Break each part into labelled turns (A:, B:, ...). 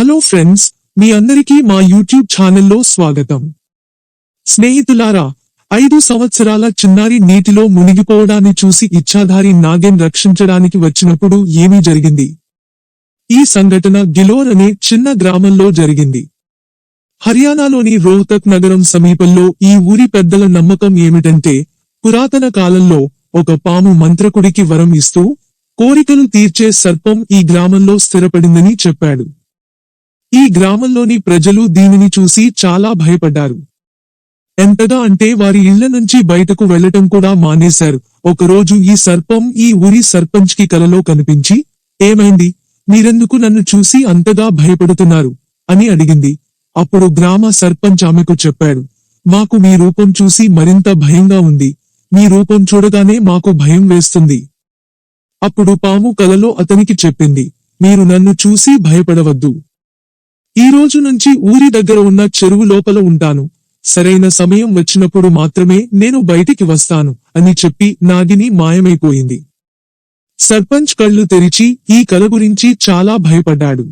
A: Hello friends మీ అందరికీ మా YouTube ఛానల్లో స్వాగతం. స్నేహితులారా ఐదు సంవత్సరాల చిన్నారి నీటిలో మునిగిపోవడాన్ని చూసి ఇచ్ఛాధారి నాగేన్ రక్షించడానికి వచ్చినప్పుడు ఏమీ జరిగింది? ఈ సంఘటన గిలోర్ అనే చిన్న గ్రామంలో జరిగింది. హర్యానాలోని రోహ్తక్ నగరం సమీపంలో ఈ ఊరి పెద్దల నమ్మకం ఏమిటంటే పురాతన కాలంలో ఒక పాము మంత్రకుడికి వరం ఇస్తూ కోరికలు తీర్చే సర్పం ఈ గ్రామంలో స్థిరపడిందని చెప్పాడు. ఈ గ్రామంలోని ప్రజలు దీనిని చూసి చాలా భయపడ్డారు. ఎంతగా అంటే వారి ఇళ్ళ నుంచి బయటకు వెళ్ళటం కూడా మానేశారు. ఒకరోజు ఈ సర్పం ఈ ఊరి సర్పంచ్కి కలలో కనిపించి ఏమైంది? మీరెందుకు నన్ను చూసి అంతగా భయపడుతున్నారు? అని అడిగింది. అప్పుడు గ్రామ సర్పంచ్ ఆమెకు చెప్పాడు మాకు మీ రూపం చూసి మరింత భయంగా ఉంది. మీ రూపం చూడగానే మాకు భయం వేస్తుంది. అప్పుడు పాము కలలో అతనికి చెప్పింది మీరు నన్ను చూసి భయపడవద్దు. ఈ రోజు నుంచి ఊరి దగ్గర ఉన్న చెరువు లోపల ఉంటాను. సరైన సమయం వచ్చినప్పుడు మాత్రమే నేను బయటికి వస్తాను అని చెప్పి నాగిని మాయమైపోయింది. సర్పంచ్ కళ్ళు తెరిచి ఈ కల గురించి చాలా భయపడ్డాడు.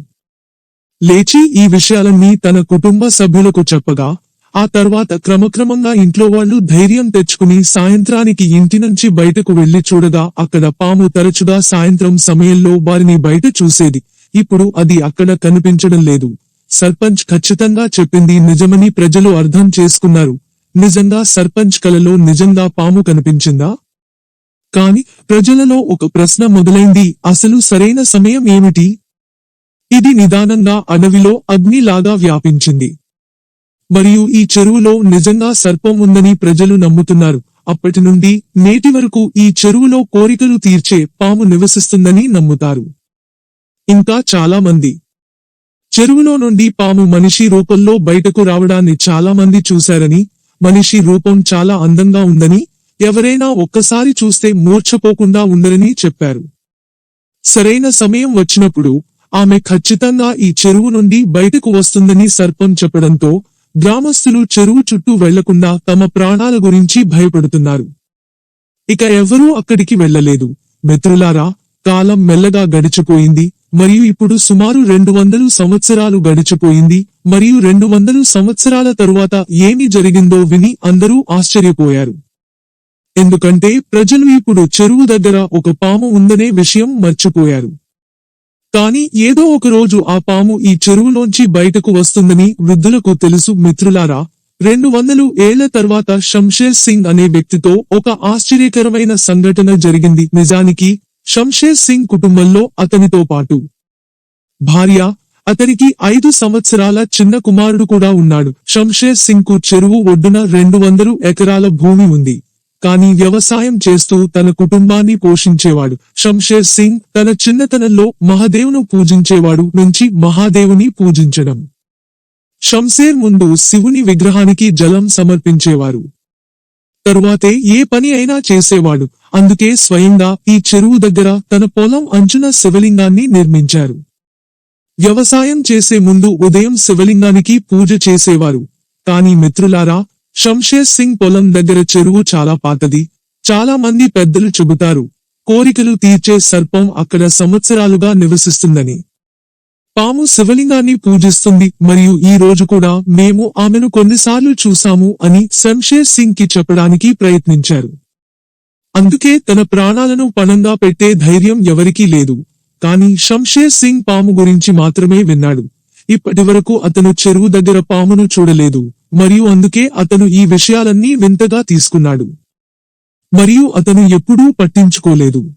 A: లేచి ఈ విషయాలన్నీ తన కుటుంబ సభ్యులకు చెప్పగా ఆ తర్వాత క్రమక్రమంగా ఇంట్లో వాళ్ళు ధైర్యం తెచ్చుకుని సాయంత్రానికి ఇంటి నుంచి బయటకు వెళ్ళి చూడగా అక్కడ పాము తరచుగా సాయంత్రం సమయంలో వారిని బయట చూసేది. ఇప్పుడు అది అక్కడ కనిపించడం లేదు. సర్పంచ్ ఖచ్చితంగా చెప్పింది నిజమని ప్రజలు అర్థం చేసుకున్నారు. నిజంగా సర్పంచ్ కలలో నిజంగా పాము కనిపించిందా? కాని ప్రజలలో ఒక ప్రశ్న మొదలైంది అసలు సరైన సమయం ఏమిటి? ఇది నిదానంగా అడవిలో అగ్నిలాగా వ్యాపించింది. మరియు ఈ చెరువులో నిజంగా సర్పం ఉందని ప్రజలు నమ్ముతున్నారు. అప్పటి నుండి నేటి వరకు ఈ చెరువులో కోరికలు తీర్చే పాము నివసిస్తుందని నమ్ముతారు. ఇంకా చాలా మంది చెరువులో నుండి పాము మనిషి రూపంలో బయటకు రావడాన్ని చాలా మంది చూశారని మనిషి రూపం చాలా అందంగా ఉందని ఎవరైనా ఒక్కసారి చూస్తే మూర్ఛపోకుండా ఉందరని చెప్పారు. సరైన సమయం వచ్చినప్పుడు ఆమె ఖచ్చితంగా ఈ చెరువు నుండి బయటకు వస్తుందని సర్పం చెప్పడంతో గ్రామస్తులు చెరువు చుట్టూ వెళ్ళకుండా తమ ప్రాణాల గురించి భయపడుతున్నారు. ఇక ఎవరూ అక్కడికి వెళ్ళలేదు మిత్రులారా కాలం మెల్లగా గడిచిపోయింది. మరియు ఇప్పుడు సుమారు రెండు వందలు సంవత్సరాలు గడిచిపోయింది మరియు రెండు వందలు సంవత్సరాల తరువాత ఏమి జరిగిందో విని అందరూ ఆశ్చర్యపోయారు. ఎందుకంటే ప్రజలు ఇప్పుడు చెరువు దగ్గర ఒక పాము ఉందనే విషయం మర్చిపోయారు. కాని ఏదో ఒక రోజు ఆ పాము ఈ చెరువులోంచి బయటకు వస్తుందని వృద్ధులకు తెలుసు మిత్రులారా రెండు వందలు ఏళ్ళ తర్వాత షంషేర్ సింగ్ అనే వ్యక్తితో ఒక ఆశ్చర్యకరమైన సంఘటన జరిగింది. నిజానికి షంషేర్ సింగ్ కుటుంబంలో అతనితో పాటు. భార్య అతనికి ఐదు సంవత్సరాల చిన్న కుమారుడు కూడా ఉన్నాడు. షంషేర్ సింగ్కు చెరువు ఒడ్డున రెండు వందలు ఎకరాల భూమి ఉంది. కానీ వ్యవసాయం చేస్తూ తన కుటుంబాన్ని పోషించేవాడు. షంషేర్ సింగ్ తన చిన్నతనంలో మహాదేవును పూజించేవాడు నుంచి మహాదేవుని పూజించడం. షంషేర్ ముందు శివుని విగ్రహానికి జలం సమర్పించేవారు. తరువాతే ఏ పని అయినా చేసేవాడు. అందుకే స్వయంగా ఈ చెరువు దగ్గర తన పొలం అంచున శివలింగాన్ని నిర్మించారు. వ్యవసాయం చేసే ముందు ఉదయం శివలింగానికి పూజ చేసేవారు. కాని మిత్రులారా షంషేర్ సింగ్ పొలం దగ్గర చెరువు చాలా పాతది. చాలా మంది పెద్దలు చెబుతారు కోరికలు తీర్చే సర్పం అక్కడ సంవత్సరాలుగా నివసిస్తుందని. పాము శివలింగాన్ని పూజిస్తుంది. మరియు ఈ రోజు కూడా మేము ఆమెను కొన్నిసార్లు చూశాము అని శంషేర్ సింగ్కి చెప్పడానికి ప్రయత్నించారు. అందుకే తన ప్రాణాలను పణంగా పెట్టే ధైర్యం ఎవరికీ లేదు. కానీ షంషేర్ సింగ్ పాము గురించి మాత్రమే విన్నాడు. ఇప్పటివరకు అతను చెరువు దగ్గర పామును చూడలేదు. మరియు అందుకే అతను ఈ విషయాలన్నీ వింతగా తీసుకున్నాడు. మరియు అతను ఎప్పుడూ పట్టించుకోలేదు.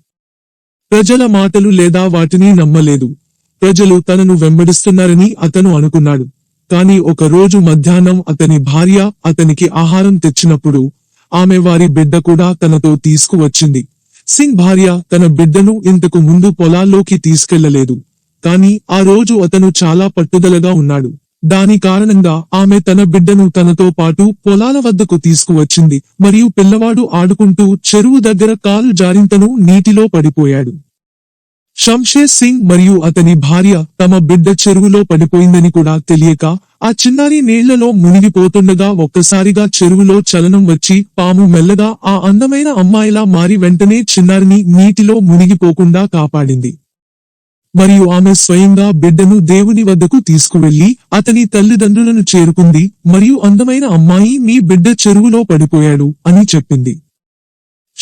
A: ప్రజల మాటలు లేదా వాటిని నమ్మలేదు. ప్రజలు తనను వెంబడిస్తున్నారని అతను అనుకున్నాడు. కాని ఒక రోజు మధ్యాహ్నం అతని భార్య అతనికి ఆహారం తెచ్చినప్పుడు ఆమె వారి బిడ్డ కూడా తనతో తీసుకువచ్చింది. సింగ్ భార్య తన బిడ్డను ఇంతకు ముందు పొలాల్లోకి తీసుకెళ్ళలేదు. కాని ఆ రోజు అతను చాలా పట్టుదలగా ఉన్నాడు. దాని కారణంగా ఆమె తన బిడ్డను తనతో పాటు పొలాల వద్దకు తీసుకువచ్చింది. మరియు పిల్లవాడు ఆడుకుంటూ చెరువు దగ్గర కాలు జారింతను నీటిలో పడిపోయాడు. షంషేర్ సింగ్ మరియు అతని భార్య తమ బిడ్డ చెరువులో పడిపోయిందని కూడా తెలియక ఆ చిన్నారి నీళ్ళలో మునిగిపోతుండగా ఒక్కసారిగా చెరువులో చలనం వచ్చి పాము మెల్లగా ఆ అందమైన అమ్మాయిలా మారి వెంటనే చిన్నారిని నీటిలో మునిగిపోకుండా కాపాడింది. మరియు ఆమె స్వయంగా బిడ్డను దేవుని వద్దకు తీసుకువెళ్ళి అతని తల్లిదండ్రులను చేరుకుంది మరియు అందమైన అమ్మాయి మీ బిడ్డ చెరువులో పడిపోయాడు అని చెప్పింది.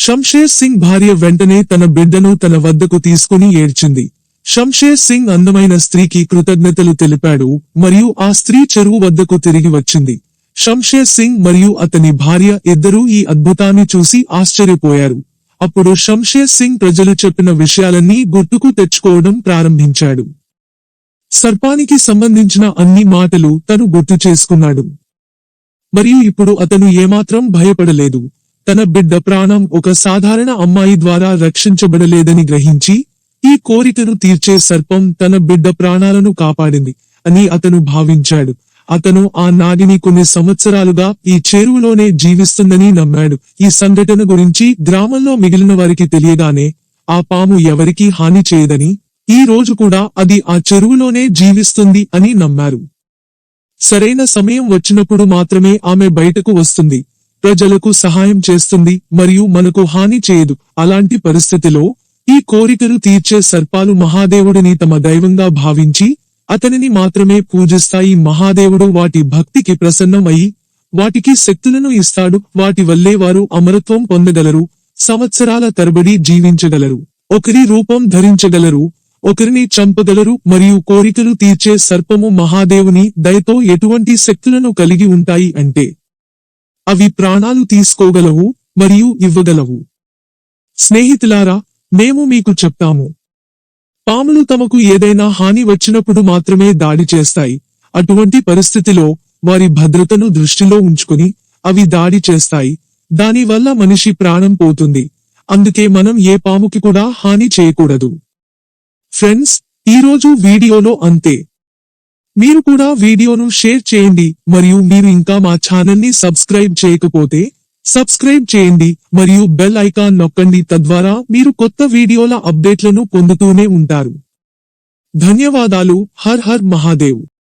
A: షంషేర్ సింగ్ భార్య వెంటనే తన బిడ్డను తన వద్దకు తీసుకుని ఏడ్చింది. షంషేర్ సింగ్ అందమైన స్త్రీకి కృతజ్ఞతలు తెలిపాడు మరియు ఆ స్త్రీ చెరువు వద్దకు తిరిగి వచ్చింది. షంషేర్ సింగ్ మరియు అతని భార్య ఇద్దరూ ఈ అద్భుతాన్ని చూసి ఆశ్చర్యపోయారు. అప్పుడు షంషేర్ సింగ్ ప్రజలు చెప్పిన విషయాలన్నీ గుర్తుకు తెచ్చుకోవడం ప్రారంభించాడు. సర్పానికి సంబంధించిన అన్ని మాటలు తను గుర్తు చేసుకున్నాడు. మరియు ఇప్పుడు అతను ఏమాత్రం భయపడలేదు. తన బిడ్డ ప్రాణం ఒక సాధారణ అమ్మాయి ద్వారా రక్షించబడలేదని గ్రహించి ఈ కోరికను తీర్చే సర్పం తన బిడ్డ ప్రాణాలను కాపాడింది అని అతను భావించాడు. అతను ఆ నాగిని కొన్ని సంవత్సరాలుగా ఈ చెరువులోనే జీవిస్తుందని నమ్మాడు. ఈ సంఘటన గురించి గ్రామంలో మిగిలిన వారికి తెలియగానే ఆ పాము ఎవరికీ హాని చేయదని ఈ రోజు కూడా అది ఆ చెరువులోనే జీవిస్తుంది అని నమ్మారు. సరైన సమయం వచ్చినప్పుడు మాత్రమే ఆమె బయటకు వస్తుంది. ప్రజలకు సహాయం చేస్తుంది మరియు మనకు హాని చేయదు. అలాంటి పరిస్థితిలో ఈ కోరికలు తీర్చే సర్పాలు మహాదేవుడిని తమ దైవంగా భావించి అతనిని మాత్రమే పూజిస్తాయి. మహాదేవుడు వాటి భక్తికి ప్రసన్నం వాటికి శక్తులను ఇస్తాడు. వాటి వల్లే వారు అమరత్వం పొందగలరు. సంవత్సరాల తరబడి జీవించగలరు. ఒకరి రూపం ధరించగలరు. ఒకరిని చంపగలరు మరియు కోరికలు తీర్చే సర్పము మహాదేవుని. దయతో ఎటువంటి శక్తులను కలిగి ఉంటాయి అంటే అవి ప్రాణాలు తీసుకోగలవు మరియు ఇవ్వగలవు. స్నేహితులారా మేము మీకు చెప్తాము. పాములు తమకు ఏదైనా హాని వచ్చినప్పుడు మాత్రమే దాడి చేస్తాయి. అటువంటి పరిస్థితిలో వారి భద్రతను దృష్టిలో ఉంచుకుని అవి దాడి చేస్తాయి. దానివల్ల మనిషి ప్రాణం పోతుంది. అందుకే మనం ఏ పాముకి కూడా హాని చేయకూడదు. ఫ్రెండ్స్ ఈరోజు వీడియోలో అంతే. మీరు కూడా వీడియోను షేర్ చేయండి మరియు మీరు ఇంకా మా ఛానల్ని సబ్స్క్రైబ్ చేయకపోతే సబ్స్క్రైబ్ చేయండి మరియు బెల్ ఐకాన్ నొక్కండి తద్వారా మీరు కొత్త వీడియోల అప్డేట్లను పొందుతూనే ఉంటారు. ధన్యవాదాలు. హర్ హర్ మహాదేవ్.